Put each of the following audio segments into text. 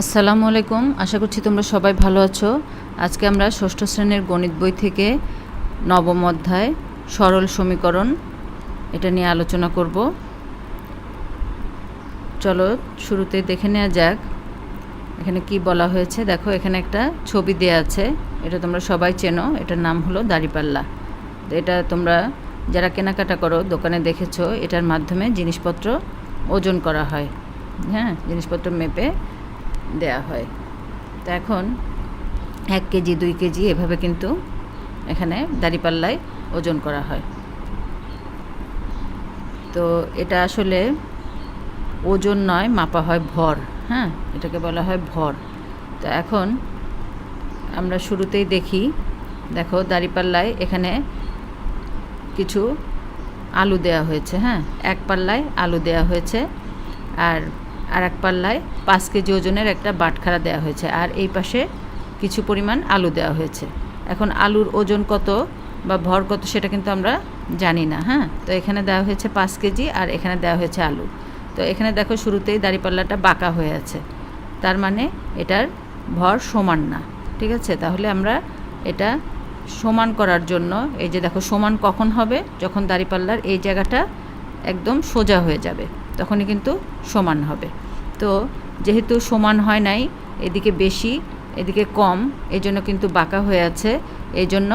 আসসালামু আলাইকুম। আশা করছি তোমরা সবাই ভালো আছো। আজকে আমরা ষষ্ঠ শ্রেণির গণিত বই থেকে নবম অধ্যায়, সরল সমীকরণ এটা নিয়ে আলোচনা করব। চলো শুরুতে দেখে নেওয়া যাক। এখানে কি বলা হয়েছে? দেখো, এখানে একটা ছবি দেয়া আছে। এটা তোমরা সবাই চেনো। এটার নাম হলো দাড়িপাল্লা। এটা তোমরা যারা কেনাকাটা করো, দোকানে দেখেছ, এটার মাধ্যমে জিনিসপত্র ওজন করা হয়। হ্যাঁ জিনিসপত্র মেপে দেয়া হয়। তো এখন এক কেজি, দুই কেজি এভাবে কিন্তু এখানে দাঁড়িপাল্লায় ওজন করা হয়। তো এটা আসলে ওজন নয়, মাপা হয় ভর হ্যাঁ? এটাকে বলা হয় ভর। তো এখন আমরা শুরুতেই দেখি, দেখো দাঁড়িপাল্লায় এখানে কিছু আলু দেয়া হয়েছে হ্যাঁ? এক পাল্লায় আলু দেয়া হয়েছে। আর আর এক পাল্লায় পাঁচ কেজি ওজনের একটা বাটখারা দেওয়া হয়েছে। আর এই পাশে কিছু পরিমাণ আলু দেওয়া হয়েছে। এখন আলুর ওজন কত বা ভর কত সেটা কিন্তু আমরা জানি না হ্যাঁ? তো এখানে দেওয়া হয়েছে পাঁচ কেজি আর এখানে দেওয়া হয়েছে আলু। তো এখানে দেখো শুরুতেই দাঁড়িপাল্লাটা বাঁকা হয়ে আছে। তার মানে এটার ভর সমান না, ঠিক আছে? তাহলে আমরা এটা সমান করার জন্য, এই যে দেখো সমান কখন হবে? যখন দাঁড়িপাল্লার এই জায়গাটা একদম সোজা হয়ে যাবে, তখনই কিন্তু সমান হবে। তো যেহেতু সমান হয় নাই, এদিকে বেশি, এদিকে কম এই জন্য কিন্তু বাঁকা হয়ে আছে। এই জন্য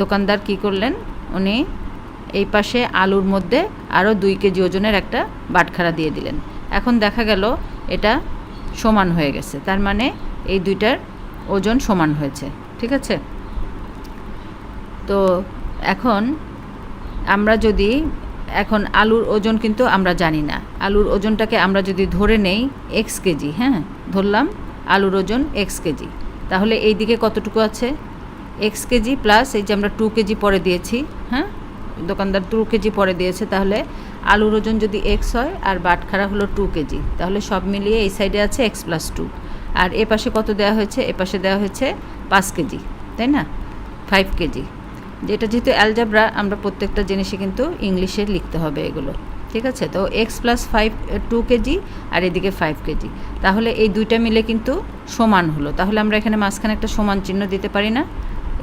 দোকানদার কি করলেন, উনি এই পাশে আলুর মধ্যে আরও দুই কেজি ওজনের একটা বাটখারা দিয়ে দিলেন। এখন দেখা গেল এটা সমান হয়ে গেছে, তার মানে এই দুইটার ওজন সমান হয়েছে, ঠিক আছে? তো এখন আমরা যদি এখন আলুর ওজন কিন্তু আমরা জানি না। আলুর ওজনটাকে আমরা যদি ধরে নেই এক্স কেজি হ্যাঁ? ধরলাম, আলুর ওজন এক্স কেজি। তাহলে এই দিকে কতটুকু আছে? এক্স কেজি প্লাস এই যে আমরা টু কেজি পরে দিয়েছি হ্যাঁ? দোকানদার টু কেজি পরে দিয়েছে, তাহলে আলুর ওজন যদি এক্স হয় আর বাটখারা হলো টু কেজি, তাহলে সব মিলিয়ে এই সাইডে আছে এক্স প্লাস টু আর এ পাশে কত দেওয়া হয়েছে? এ পাশে দেওয়া হয়েছে পাঁচ কেজি, তাই না? Five kg. যেটা যেহেতু অ্যালজাবরা আমরা প্রত্যেকটা জিনিসই কিন্তু ইংলিশে লিখতে হবে এগুলো। ঠিক আছে? তো x plus five two kg আর এদিকে ফাইভ কেজি তাহলে এই দুইটা মিলে কিন্তু সমান হলো। তাহলে আমরা এখানে মাঝখানে একটা সমান চিহ্ন দিতে পারি না।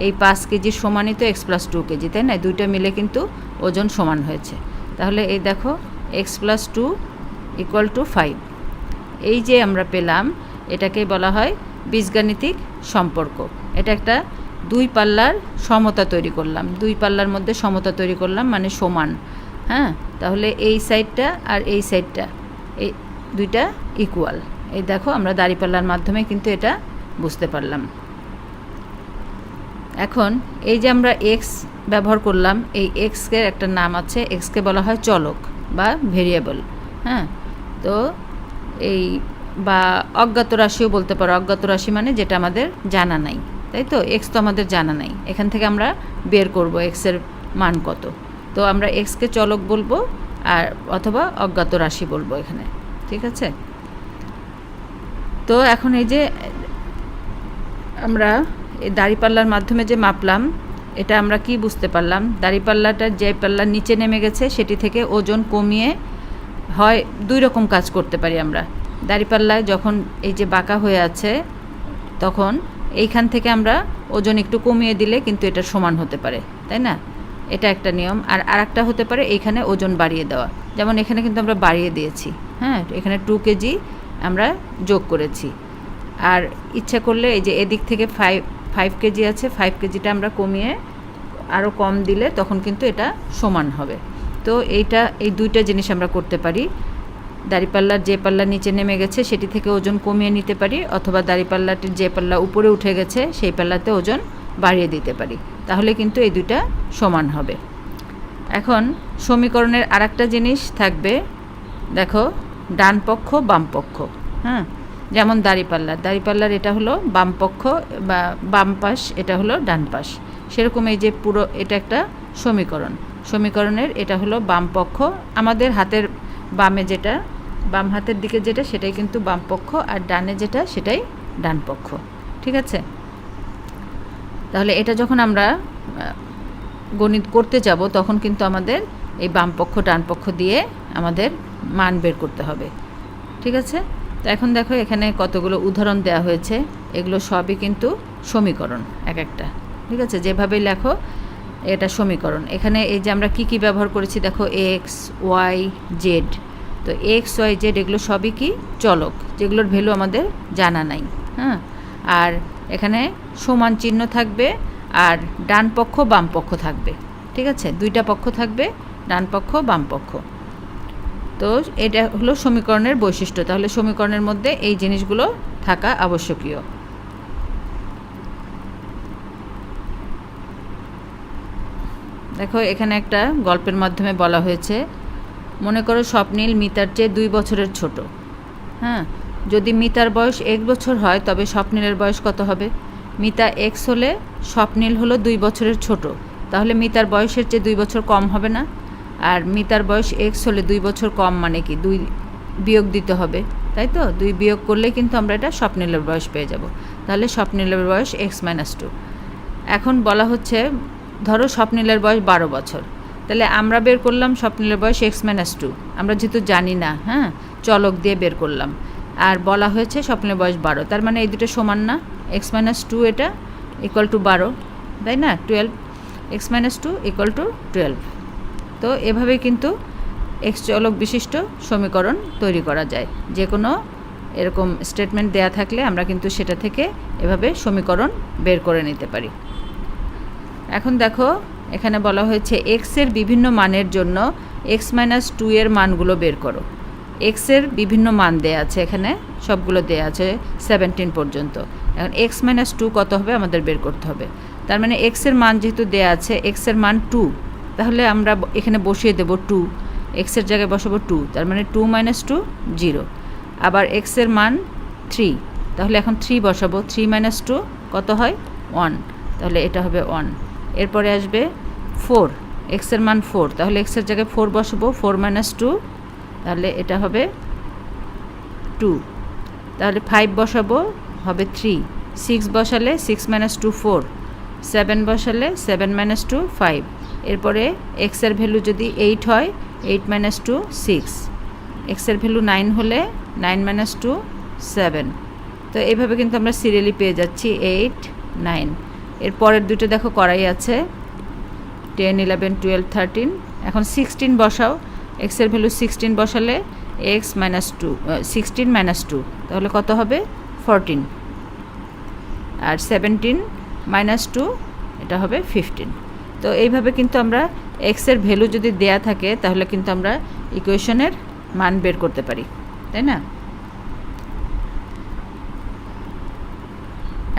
এই পাঁচ কেজির সমানই তো এক্স প্লাস টু কেজি তাই না? দুইটা মিলে কিন্তু ওজন সমান হয়েছে। তাহলে এই দেখো x plus two equal to five এই যে আমরা পেলাম এটাকেই বলা হয় বীজগাণিতিক সম্পর্ক। এটা একটা দুই পাল্লার সমতা তৈরি করলাম। দুই পাল্লার মধ্যে সমতা তৈরি করলাম মানে সমান। হ্যাঁ? তাহলে এই সাইডটা আর এই সাইডটা এই দুইটা ইকুয়াল এই দেখো, আমরা দাড়িপাল্লার মাধ্যমে কিন্তু এটা বুঝতে পারলাম। এখন এই যে আমরা এক্স ব্যবহার করলাম, এই এক্সকে একটা নাম আছে এক্সকে বলা হয় চলক বা ভেরিয়েবল। হ্যাঁ? তো এই বা অজ্ঞাত রাশিও বলতে পারো। অজ্ঞাত রাশি মানে যেটা আমাদের জানা নাই। তাই তো? এক্স তো আমাদের জানা নাই। এখান থেকে আমরা বের করব এক্সের মান কত? তো আমরা এক্সকে চলক বলব আর অথবা অজ্ঞাত রাশি বলব এখানে। ঠিক আছে? তো এখন এই যে আমরা এই দাড়িপাল্লার মাধ্যমে যে মাপলাম, এটা আমরা কি বুঝতে পারলাম? দাড়িপাল্লাটা যে পাল্লার নিচে নেমে গেছে, সেটি থেকে ওজন কমিয়ে হয় দুই রকম কাজ করতে পারি আমরা। দাড়িপাল্লায় যখন এই যে বাঁকা হয়ে আছে, তখন এইখান থেকে আমরা ওজন একটু কমিয়ে দিলে কিন্তু এটা সমান হতে পারে, তাই না? এটা একটা নিয়ম। আর আরেকটা হতে পারে এইখানে ওজন বাড়িয়ে দেওয়া। যেমন এখানে কিন্তু আমরা বাড়িয়ে দিয়েছি হ্যাঁ? এখানে টু কেজি আমরা যোগ করেছি। আর ইচ্ছা করলে এই যে এদিক থেকে ফাইভ ফাইভ কেজি আছে ফাইভ কেজিটা আমরা কমিয়ে আরও কম দিলে তখন কিন্তু এটা সমান হবে। তো এইটা, এই দুইটা জিনিস আমরা করতে পারি। দাড়িপাল্লার যে পাল্লা নিচে নেমে গেছে, সেটি থেকে ওজন কমিয়ে নিতে পারি, অথবা দাড়িপাল্লাটির যে পাল্লা উপরে উঠে গেছে, সেই পাল্লাতে ওজন বাড়িয়ে দিতে পারি। তাহলে কিন্তু এই দুইটা সমান হবে। এখন সমীকরণের আরেকটা জিনিস থাকবে, দেখো, ডান পক্ষ, বাম পক্ষ হ্যাঁ? যেমন দাড়িপাল্লার দাড়িপাল্লার এটা হলো বাম পক্ষ, বা বাম পাশ, এটা হলো ডান পাশ। সেরকম এই যে পুরো, এটা একটা সমীকরণ। সমীকরণের এটা হলো বাম পক্ষ। আমাদের হাতের বামে যেটা বাম হাতের দিকে যেটা, সেটাই কিন্তু বাম পক্ষ, আর ডানে যেটা, সেটাই ডান পক্ষ। ঠিক আছে? তাহলে এটা যখন আমরা গণিত করতে যাব, তখন কিন্তু আমাদের এই বাম পক্ষ, ডান পক্ষ দিয়ে আমাদের মান বের করতে হবে। ঠিক আছে? তো এখন দেখো, এখানে কতগুলো উদাহরণ দেওয়া হয়েছে। এগুলো সবই কিন্তু সমীকরণ, এক একটা। ঠিক আছে? যেভাবে লেখো, এটা সমীকরণ। এখানে এই যে আমরা কি কি ব্যবহার করেছি, দেখো, এক্স, ওয়াই, জেড। তো এক্স ওয়াই জেড এগুলো সবই কি চলক, যেগুলোর ভ্যালু আমাদের জানা নাই হ্যাঁ? আর এখানে সমান চিহ্ন থাকবে আর ডান পক্ষ, বাম পক্ষ থাকবে, ঠিক আছে? দুইটা পক্ষ থাকবে, ডান পক্ষ, বাম পক্ষ। তো এটা হলো সমীকরণের বৈশিষ্ট্য, তাহলে সমীকরণের মধ্যে এই জিনিসগুলো থাকা আবশ্যকীয়। দেখো, এখানে একটা গল্পের মাধ্যমে বলা হয়েছে মনে করো স্বপ্নীল মিতার চেয়ে দুই বছরের ছোট। হ্যাঁ যদি মিতার বয়স এক বছর হয়, তবে স্বপ্নীলের বয়স কত হবে? মিতা এক্স হলে স্বপ্নীল হলো দুই বছরের ছোট। তাহলে মিতার বয়সের চেয়ে দুই বছর কম হবে না? আর মিতার বয়স এক্স হলে দুই বছর কম মানে কি? দুই বিয়োগ দিতে হবে, তাই তো? দুই বিয়োগ করলে কিন্তু আমরা এটা স্বপ্নীলের বয়স পেয়ে যাব। তাহলে স্বপ্নীলের বয়স এক্স মাইনাস টু এখন বলা হচ্ছে, ধরো স্বপ্নীলের বয়স বারো বছর। তাহলে আমরা বের করলাম স্বপ্নীলের বয়স এক্স মাইনাস টু আমরা যেহেতু জানি না হ্যাঁ? চলক দিয়ে বের করলাম। আর বলা হয়েছে স্বপ্নের বয়স বারো। তার মানে এই দুটো সমান না? এক্স মাইনাস টু এটা ইকুয়াল টু বারো, তাই না? Twelve x minus two equal to twelve তো এভাবে কিন্তু এক্স চলক বিশিষ্ট সমীকরণ তৈরি করা যায়। যে কোনো এরকম স্টেটমেন্ট দেয়া থাকলে আমরা কিন্তু সেটা থেকে এভাবে সমীকরণ বের করে নিতে পারি। এখন দেখো এখানে বলা হয়েছে এক্সের বিভিন্ন মানের জন্য এক্স মাইনাস টু এর মানগুলো বের করো। এক্সের বিভিন্ন মান দেয়া আছে এখানে, সবগুলো দেয়া আছে সেভেন্টিন পর্যন্ত। এখন এক্স মাইনাস টু কত হবে আমাদের বের করতে হবে। তার মানে এক্সের মান যেহেতু দেয়া আছে এক্সের মান টু তাহলে আমরা এখানে বসিয়ে দেবো টু এক্সের জায়গায় বসাবো টু তার মানে টু মাইনাস টু জিরো আবার এক্সের মান থ্রি তাহলে এখন থ্রি বসাবো থ্রি মাইনাস টু কত হয়? ওয়ান তাহলে এটা হবে ওয়ান এরপরে আসবে ফোর এক্সের মান ফোর তাহলে এক্সের জায়গায় ফোর বসাবো ফোর মাইনাস টু তাহলে এটা হবে টু তাহলে ফাইভ বসাবো, হবে থ্রি সিক্স বসালে six minus two four seven বসালে সেভেন মাইনাস টু ফাইভ এরপরে এক্সের ভ্যালু যদি এইট হয় এইট মাইনাস টু সিক্স এক্সের ভ্যালু নাইন হলে নাইন মাইনাস টু সেভেন তো এইভাবে কিন্তু আমরা সিরিয়ালি পেয়ে যাচ্ছি এইট নাইন এর পরের দুটো দেখো করাই আছে টেন ইলেভেন টুয়েলভ থার্টিন এখন সিক্সটিন বসাও এক্সের ভ্যালু সিক্সটিন বসালে x minus two sixteen minus two তাহলে কত হবে? ফোরটিন আর সেভেন্টিন মাইনাস টু এটা হবে ফিফটিন তো এইভাবে কিন্তু আমরা এক্সের ভ্যালু যদি দেয়া থাকে, তাহলে কিন্তু আমরা ইকুয়েশনের মান বের করতে পারি, তাই না?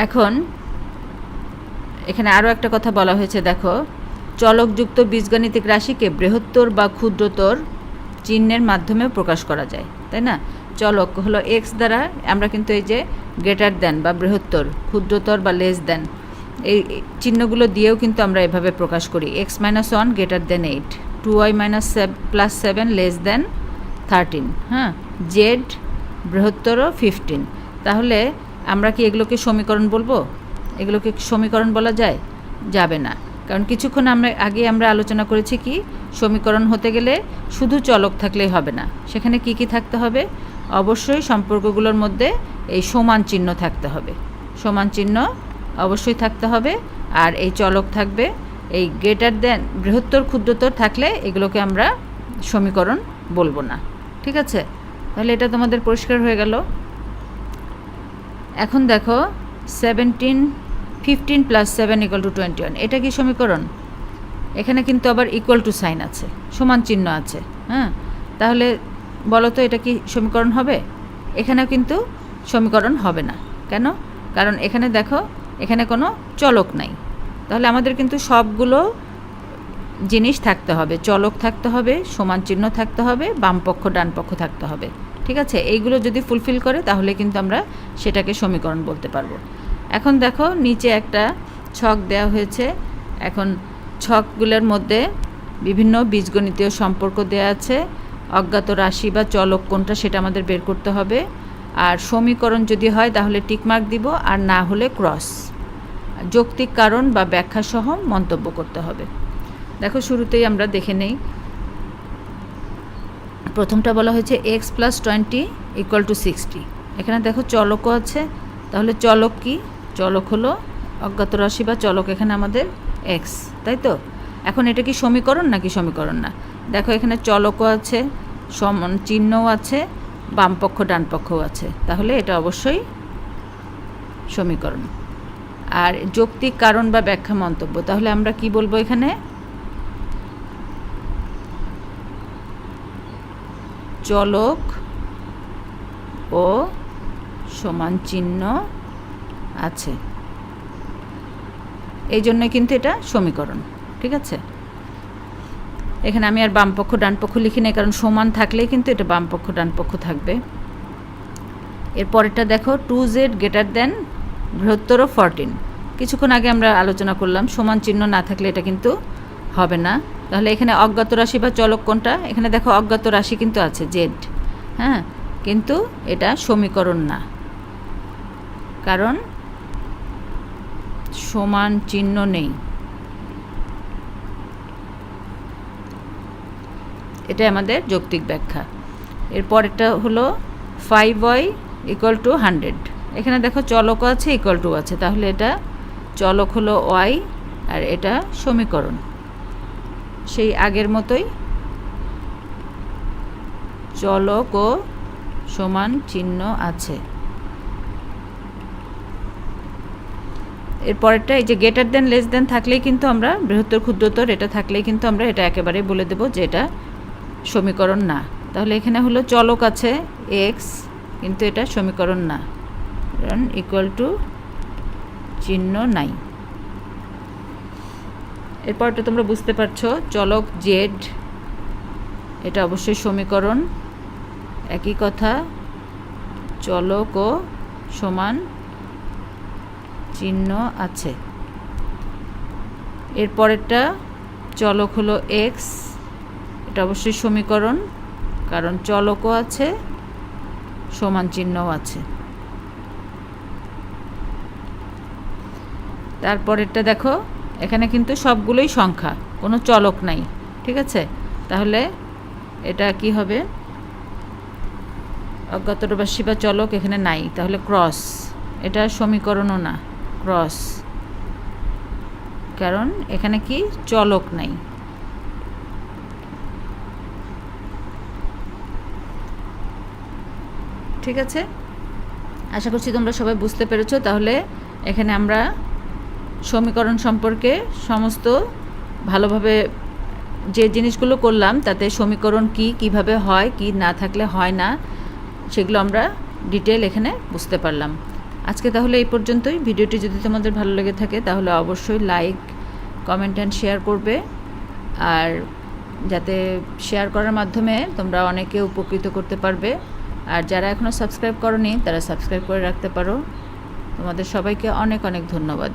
এখন এখানে আরও একটা কথা বলা হয়েছে, দেখো। চলকযুক্ত বীজগণিতিক রাশিকে বৃহত্তর বা ক্ষুদ্রতর চিহ্নের মাধ্যমে প্রকাশ করা যায়, তাই না? চলক হলো এক্স দ্বারা আমরা কিন্তু এই যে গ্রেটার দেন বা বৃহত্তর, ক্ষুদ্রতর বা লেস দেন এই চিহ্নগুলো দিয়েও কিন্তু আমরা এভাবে প্রকাশ করি। X minus one greater than eight two y minus plus seven less than thirteen হ্যাঁ? জেড বৃহত্তর ফিফটিন তাহলে আমরা কি এগুলোকে সমীকরণ বলব? এগুলোকে সমীকরণ বলা যায়? যাবে না। কারণ কিছুক্ষণ আমরা, আগে আমরা আলোচনা করেছি কি, সমীকরণ হতে গেলে শুধু চলক থাকলেই হবে না। সেখানে কি কি থাকতে হবে? অবশ্যই সম্পর্কগুলোর মধ্যে এই সমান চিহ্ন থাকতে হবে। সমান চিহ্ন অবশ্যই থাকতে হবে। আর এই চলক থাকবে, এই গ্রেটার দেন বৃহত্তর ক্ষুদ্রতর থাকলে এগুলোকে আমরা সমীকরণ বলব না। ঠিক আছে? তাহলে এটা তোমাদের পরিষ্কার হয়ে গেল। এখন দেখো seventeen fifteen plus seven equal to twenty one এটা কি সমীকরণ? এখানে কিন্তু আবার ইকুয়াল টু সাইন আছে, সমান চিহ্ন আছে হ্যাঁ? তাহলে বলো তো এটা কি সমীকরণ হবে? এখানেও কিন্তু সমীকরণ হবে না। কেন? কারণ এখানে দেখো, এখানে কোনো চলক নাই। তাহলে আমাদের কিন্তু সবগুলো জিনিস থাকতে হবে। চলক থাকতে হবে, সমান চিহ্ন থাকতে হবে, বাম পক্ষ, ডান পক্ষ থাকতে হবে। ঠিক আছে? এইগুলো যদি ফুলফিল করে, তাহলে কিন্তু আমরা সেটাকে সমীকরণ বলতে পারব। এখন দেখো নিচে একটা ছক দেওয়া হয়েছে। এখন ছকগুলোর মধ্যে বিভিন্ন বীজগণিতীয় সম্পর্ক দেওয়া আছে। অজ্ঞাত রাশি বা চলক কোনটা সেটা আমাদের বের করতে হবে। আর সমীকরণ যদি হয় তাহলে টিকমার্ক দিব, আর না হলে ক্রস যৌক্তিক কারণ বা ব্যাখ্যা সহ মন্তব্য করতে হবে। দেখো শুরুতেই আমরা দেখে নেই। প্রথমটা বলা হয়েছে x plus twenty equal to sixty এখানে দেখো চলকও আছে। তাহলে চলক কি? চলক হলো অজ্ঞাত রাশি বা চলক, এখানে আমাদের এক্স তাই তো? এখন এটা কি সমীকরণ নাকি সমীকরণ না? দেখো, এখানে চলকও আছে, সমান চিহ্নও আছে বামপক্ষ ডানপক্ষও আছে। তাহলে এটা অবশ্যই সমীকরণ। আর যৌক্তিক কারণ বা ব্যাখ্যা মন্তব্য, তাহলে আমরা কি বলব এখানে? চলক ও সমান চিহ্ন আছে। এই জন্য কিন্তু এটা সমীকরণ, ঠিক আছে? এখানে আমি আর বামপক্ষ ডানপক্ষ লিখি না কারণ সমান থাকলেই কিন্তু এটা বামপক্ষ ডানপক্ষ থাকবে। এরপরেরটা দেখো, টু জেড গ্রেটার দেন বৃহত্তর ফরটিন। কিছুক্ষণ আগে আমরা আলোচনা করলাম, সমান চিহ্ন না থাকলে এটা কিন্তু হবে না। তাহলে এখানে অজ্ঞাত রাশি বা চলক কোনটা? এখানে দেখো অজ্ঞাত রাশি কিন্তু আছে, জেড। হ্যাঁ? কিন্তু এটা সমীকরণ না। কারণ সমান চিহ্ন নেই। এটা আমাদের যৌক্তিক ব্যাখ্যা। এরপরেরটা হলো five y equal to hundred এখানে দেখো চলক আছে ইকুয়াল টু আছে। তাহলে এটা চলক হলো ওয়াই আর এটা সমীকরণ। সেই আগের মতোই চলক ও সমান চিহ্ন আছে। এরপরেরটা এই যে গেটার দেন লেস দেন থাকলেই কিন্তু আমরা বৃহত্তর, ক্ষুদ্রতর, এটা থাকলেই কিন্তু আমরা এটা একেবারেই বলে দেবো যে এটা সমীকরণ না। তাহলে এখানে হলো চলক আছে এক্স কিন্তু এটা সমীকরণ না। কারণ ইকুয়াল টু চিহ্ন নাই। এরপরটা তোমরা বুঝতে পারছ, চলক জেড এটা অবশ্যই সমীকরণ। একই কথা চলক ও সমান চিহ্ন আছে। এরপরেরটা চলক হলো এক্স এটা অবশ্যই সমীকরণ, কারণ চলকও আছে, সমান চিহ্নও আছে। তারপরেরটা দেখো, এখানে কিন্তু সবগুলোই সংখ্যা, কোনো চলক নাই, ঠিক আছে? তাহলে এটা কি হবে? অজ্ঞাতবাসী বা চলক এখানে নাই, তাহলে ক্রস এটা সমীকরণও না। ক্রস কারণ এখানে কি চলক নাই। ঠিক আছে? আশা করছি তোমরা সবাই বুঝতে পেরেছ। তাহলে এখানে আমরা সমীকরণ সম্পর্কে সমস্ত ভালোভাবে যে জিনিসগুলো করলাম, তাতে সমীকরণ কি, কীভাবে হয়, কি না থাকলে হয় না, সেগুলো আমরা ডিটেল এখানে বুঝতে পারলাম। আজকে তাহলে এই পর্যন্তই। ভিডিওটি যদি তোমাদের ভালো লেগে থাকে, তাহলে অবশ্যই লাইক কমেন্ট অ্যান্ড শেয়ার করবে। আর যাতে শেয়ার করার মাধ্যমে তোমরা অনেকে উপকৃত করতে পারবে। আর যারা এখনও সাবস্ক্রাইব করনি, তারা সাবস্ক্রাইব করে রাখতে পারো। তোমাদের সবাইকে অনেক অনেক ধন্যবাদ।